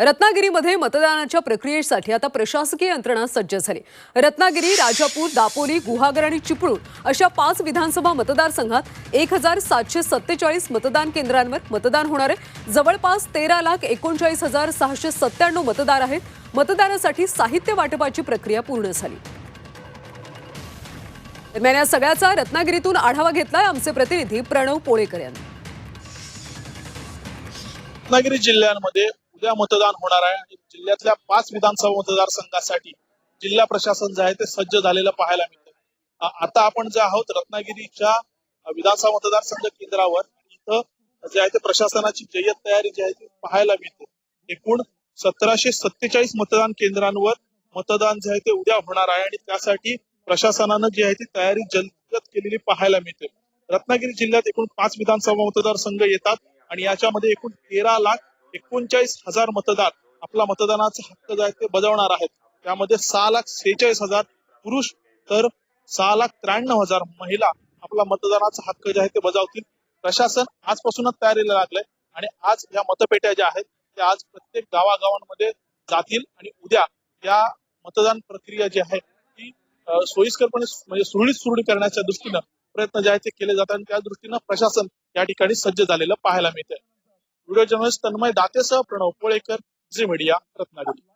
रत्नागिरीमध्ये मतदानाच्या प्रक्रियेसाठी आता प्रशासकीय यंत्रणा सज्ज झाली. रत्नागिरी राजापूर दापोली गुहागर आणि चिपळूण अशा पाच विधानसभा मतदारसंघात एक हजार सातशे सत्तेचाळीस मतदान केंद्रांवर मतदान होणार आहे. जवळपास तेरा लाख एकोणचाळीस हजार सहाशे सत्त्याण्णव मतदार आहेत. मतदानासाठी साहित्य वाटपाची प्रक्रिया पूर्ण झाली. दरम्यान या सगळ्याचा रत्नागिरीतून आढावा घेतलाय आमचे प्रतिनिधी प्रणव पोळेकर यांनी. रत्नागिरी जिल्ह्यांमध्ये उद्या मतदान होणार आहे आणि जिल्ह्यातल्या पाच विधानसभा मतदारसंघासाठी जिल्हा प्रशासन जे आहे ते सज्ज झालेलं पाहायला मिळतं आता आपण जे आहोत रत्नागिरीच्या विधानसभा मतदारसंघ केंद्रावर इथं जे आहे ते प्रशासनाची जय्यत तयारी जी आहे ती पाहायला मिळते. एकूण सतराशे सत्तेचाळीस मतदान केंद्रांवर मतदान जे आहे ते उद्या होणार आहे आणि त्यासाठी प्रशासनानं जी आहे ती तयारी जलद केलेली पाहायला मिळते. रत्नागिरी जिल्ह्यात एकूण पाच विधानसभा मतदारसंघ येतात आणि याच्यामध्ये एकूण तेरा लाख एकोणचाळीस हजार मतदार आपला मतदानाचा हक्क जो आहे ते बजावणार आहेत. त्यामध्ये सहा लाख सेहेचाळीस हजार पुरुष तर सहा लाख त्र्याण्णव हजार महिला आपला मतदानाचा हक्क जे आहे ते बजावतील. प्रशासन आजपासूनच तयारीला लागलंय आणि आज या मतपेट्या ज्या आहेत त्या आज प्रत्येक गावागावांमध्ये जातील आणि उद्या या मतदान प्रक्रिया जी आहे ती सोयीस्करपणे म्हणजे सुरळीत सुरळीत करण्याच्या दृष्टीनं प्रयत्न जे आहेत ते केले जातात आणि त्या दृष्टीनं प्रशासन या ठिकाणी सज्ज झालेलं पाहायला मिळतंय. व्हिडिओ जर्नलिस्ट तन्मय दातेसह प्रणव पोळेकर झी मीडिया रत्नागिरी.